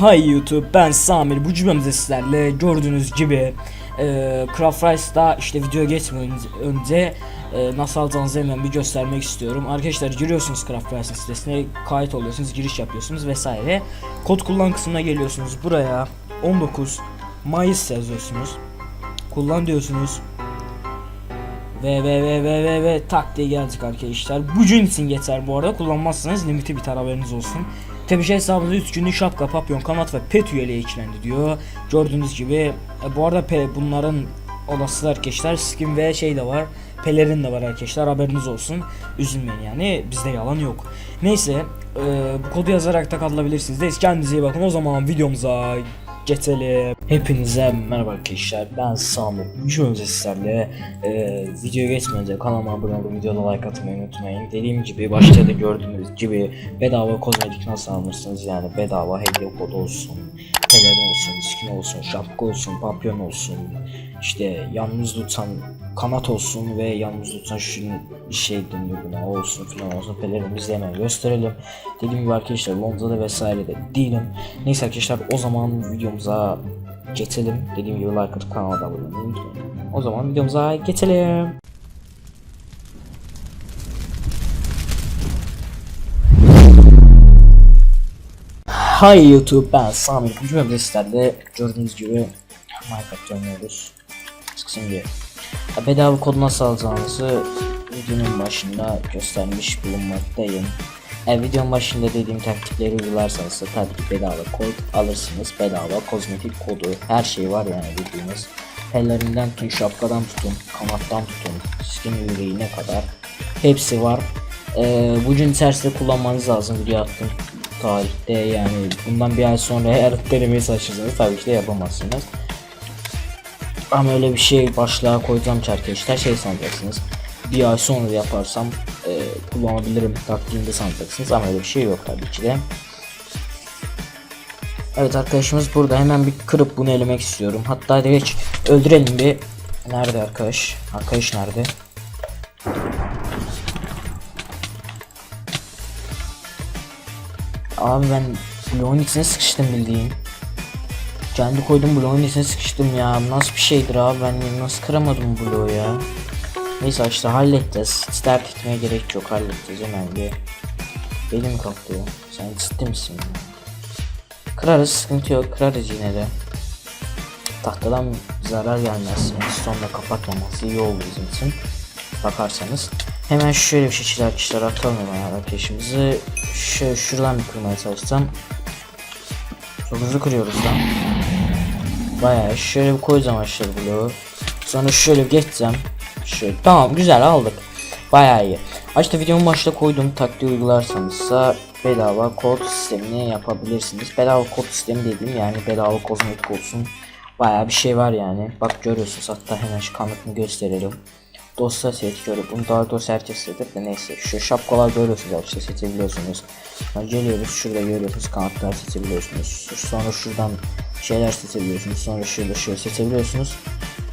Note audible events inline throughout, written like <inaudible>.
Hi YouTube ben Samir. Bu cümlemizde sizlerle gördüğünüz gibi e, Craft Rice'da işte video geçmeden önce e, nasıl alacağınızı hemen bir göstermek istiyorum. Arkadaşlar giriyorsunuz Craft Rice'ın sitesine kayıt oluyorsunuz giriş yapıyorsunuz vesaire. Kod kullan kısmına geliyorsunuz. Buraya 19 Mayıs yazıyorsunuz. Kullan diyorsunuz ve ve ve ve ve ve tak diye gelecek arkadaşlar. Bugün için geçer bu arada. Kullanmazsanız limiti biter haberiniz olsun. Tabi şey hesabınıza 3 günlük şapka, papyon, kanat ve pet üyeliği eklendi diyor. Gördüğünüz gibi e, bu arada bunların olası arkadaşlar skin ve şey de var. Pelerin de var arkadaşlar haberiniz olsun. Üzülmeyin yani bizde yalan yok. Neyse e, bu kodu yazarak da kalabilirsiniz. Neyse kendinize iyi bakın. O zaman videomuza geçelim. Hepinize merhaba arkadaşlar. Ben Sami. Bugün önce sizlerle e, video geçmeden kanalıma abone olup videoda like atmayı unutmayın. Dediğim gibi başta da gördüğünüz gibi bedava kozmetik nasıl almışsınız yani bedava hediye kodu olsun. Pelerin olsun, skin olsun, şapka olsun, papyon olsun. işte yalnız tutan kanat olsun ve yalnız tutan şu şey deniyor buna olsun filan olsun pelerimizi hemen gösterelim. Dediğim gibi arkadaşlar Londra'da vesaire de değilim. Neyse arkadaşlar o zaman videomuza geçelim. Dediğim gibi like atıp kanala da abone olmayı unutmayın. O zaman videomuza geçelim. Hi YouTube ben Sami. Bu cümle sizlerle gördüğünüz gibi Minecraft oynuyoruz. Çıksın diye. Bedava kod nasıl alacağınızı videonun başında göstermiş bulunmaktayım. E, videonun başında dediğim taktikleri uygularsanız da ki bedava kod alırsınız. Bedava kozmetik kodu her şey var yani bildiğiniz. Pellerinden tutun, şapkadan tutun, kanattan tutun, skin yüreğine kadar hepsi var. E, bugün içerisinde kullanmanız lazım video attım tarihte yani bundan bir ay sonra eğer <laughs> denemeyi çalışırsanız tabii ki de yapamazsınız. Ama öyle bir şey başlığa koyacağım ki arkadaşlar şey sanacaksınız. Bir ay sonra yaparsam e, kullanabilirim taktiğinde sanacaksınız ama öyle bir şey yok tabii ki de. Evet arkadaşımız burada hemen bir kırıp bunu elemek istiyorum. Hatta direkt öldürelim bir. Nerede arkadaş? Arkadaş nerede? Abi ben içine sıkıştım bildiğin. Kendi koydum bloğun içine sıkıştım ya. Nasıl bir şeydir abi ben nasıl kıramadım bloğu ya. Neyse işte halledeceğiz. Dert etmeye gerek yok halledeceğiz hemen bir. Belim kalktı. Sen ciddi misin? ya? Kırarız sıkıntı yok kırarız yine de. Tahtadan zarar gelmez. Sonunda kapatmaması iyi oldu bizim için. Bakarsanız. Hemen şöyle bir şekilde arkadaşlar atalım hemen arkadaşımızı. Şöyle şuradan bir kırmaya çalışsam. Çok hızlı kırıyoruz lan. Bayağı şöyle bir koyacağım aşağı bloğu. Sonra şöyle geçeceğim. Şöyle tamam güzel aldık. Bayağı iyi. Açta videonun başta koyduğum taktiği uygularsanızsa bedava kod sistemini yapabilirsiniz. Bedava kod sistemi dediğim yani bedava kozmetik olsun. Bayağı bir şey var yani. Bak görüyorsunuz hatta hemen şu kanıtını gösterelim. Dosya set görüp bunu daha doğrusu herkes setir de neyse şu şapkalar görüyorsunuz işte seçebiliyorsunuz. Geliyoruz şurada görüyorsunuz kanatlar seçebiliyorsunuz. Sonra şuradan şeyler seçebiliyorsunuz. Sonra şurada şöyle seçebiliyorsunuz.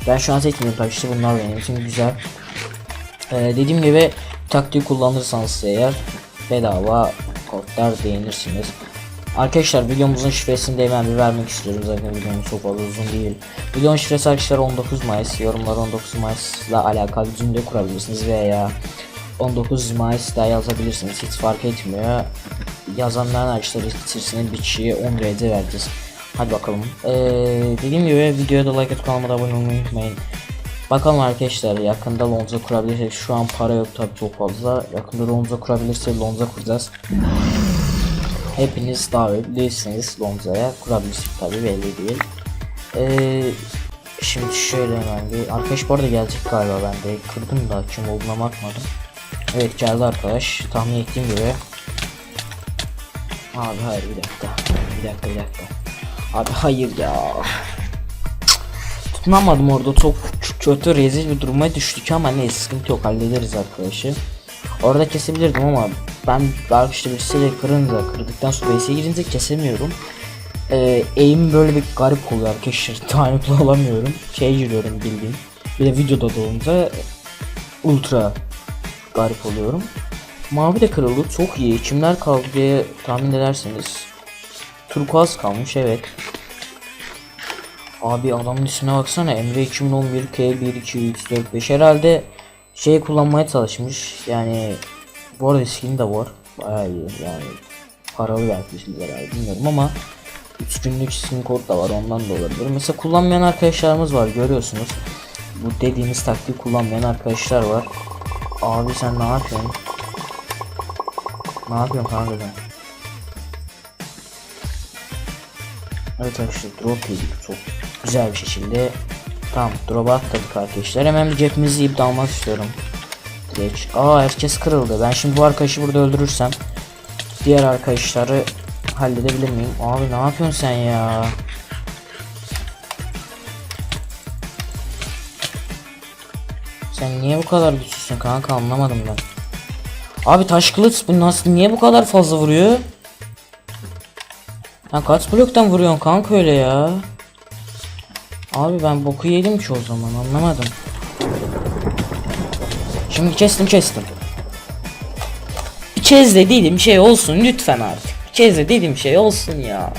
Ben şu an seçmiyorum tabii işte bunlar benim için güzel. Ee, dediğim gibi taktiği kullanırsanız eğer bedava kodlar beğenirsiniz. Arkadaşlar videomuzun şifresini de hemen bir vermek istiyorum zaten videomuz çok fazla uzun değil. Videonun şifresi arkadaşlar 19 Mayıs yorumlara 19 Mayıs'la alakalı cümle kurabilirsiniz veya 19 Mayıs'ta yazabilirsiniz hiç fark etmiyor. Yazanların arkadaşlar içerisine bir kişiye 10 RD vereceğiz. Hadi bakalım. Ee, dediğim gibi videoya da like atıp kanalıma da abone olmayı unutmayın. Bakalım arkadaşlar yakında Lonza kurabilirsek şu an para yok tabi çok fazla. Yakında Lonza kurabilirsek Lonza kuracağız. Hepiniz davetlisiniz Lonza'ya kurabilirsek tabi belli değil. Ee, şimdi şöyle hemen bir arkadaş bu arada gelecek galiba ben de kırdım da kim olduğuna bakmadım. Evet geldi arkadaş tahmin ettiğim gibi. Abi hayır bir dakika bir dakika bir dakika. Abi hayır ya. Tutunamadım orada çok kötü rezil bir duruma düştük ama ne sıkıntı yok hallederiz arkadaşı. Orada kesebilirdim ama ben belki işte birisiyle kırınca kırdıktan sonra base'e girince kesemiyorum. Ee, aim böyle bir garip oluyor arkadaşlar. <laughs> Time'la alamıyorum. Şey giriyorum bildiğin. Bir de videoda da ultra garip oluyorum. Mavi de kırıldı çok iyi. Kimler kaldı diye tahmin ederseniz turkuaz kalmış evet. Abi adamın ismine baksana Emre 2011 K 1 2 3 4 5 herhalde şey kullanmaya çalışmış yani bu arada skin de var bayağı iyi yani paralı belki herhalde bilmiyorum ama 3 günlük skin kod da var ondan da olabilir. Mesela kullanmayan arkadaşlarımız var görüyorsunuz. Bu dediğimiz taktiği kullanmayan arkadaşlar var. Abi sen ne yapıyorsun? Ne yapıyorsun kanka? Evet arkadaşlar drop yedik çok güzel bir şekilde. Tamam drop'a atladık arkadaşlar. Hemen bir cepimizi yiyip dalmak istiyorum. Direkt. Aa herkes kırıldı. Ben şimdi bu arkadaşı burada öldürürsem diğer arkadaşları halledebilir miyim? Abi ne yapıyorsun sen ya? Sen niye bu kadar güçlüsün kanka anlamadım ben. Abi taş kılıç bu nasıl niye bu kadar fazla vuruyor? Sen kaç bloktan vuruyorsun kanka öyle ya? Abi ben boku yedim ki o zaman anlamadım. Şimdi kestim kestim. Bir kez de dediğim şey olsun lütfen artık. Bir kez de dediğim şey olsun ya.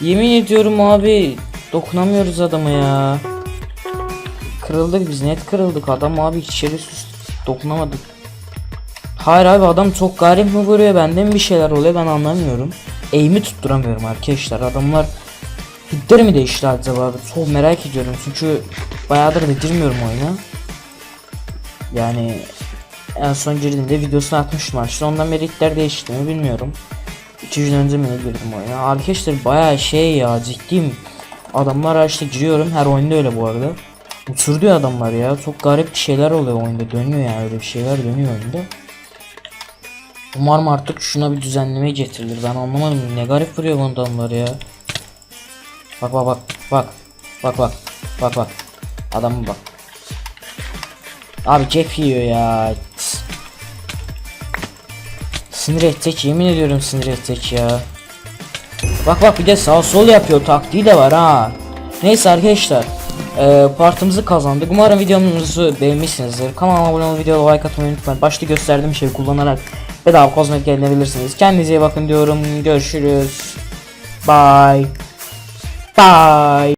Yemin ediyorum abi dokunamıyoruz adamı ya. Kırıldık biz net kırıldık adam abi içeri sus dokunamadık. Hayır abi adam çok garip mi vuruyor bende mi bir şeyler oluyor ben anlamıyorum. Eğimi tutturamıyorum arkadaşlar adamlar Hitleri mi değişti acaba çok merak ediyorum çünkü bayağıdır da girmiyorum oyuna. Yani en son girdiğimde videosunu atmıştım işte ondan beri hitler değişti mi bilmiyorum. 2 gün önce mi ne girdim oyuna. Arkadaşlar bayağı şey ya ciddiyim. Adamlar işte giriyorum her oyunda öyle bu arada. Uçurduyor adamlar ya. Çok garip bir şeyler oluyor oyunda. Dönüyor yani öyle bir şeyler dönüyor oyunda. Umarım artık şuna bir düzenleme getirilir. Ben anlamadım. Ne garip vuruyor bu adamlar ya. Bak bak bak. Bak. Bak bak. Bak bak. Adamı bak. Abi cep yiyor ya. Sinir edecek yemin ediyorum sinir edecek ya. Bak bak bir de sağ sol yapıyor taktiği de var ha. Neyse arkadaşlar. Ee, partımızı kazandık. Umarım videomuzu beğenmişsinizdir. Kanalıma abone olup videoya like atmayı unutmayın. Başta gösterdiğim şeyi kullanarak bedava kozmetik edinebilirsiniz. Kendinize iyi bakın diyorum. Görüşürüz. Bye. Bye.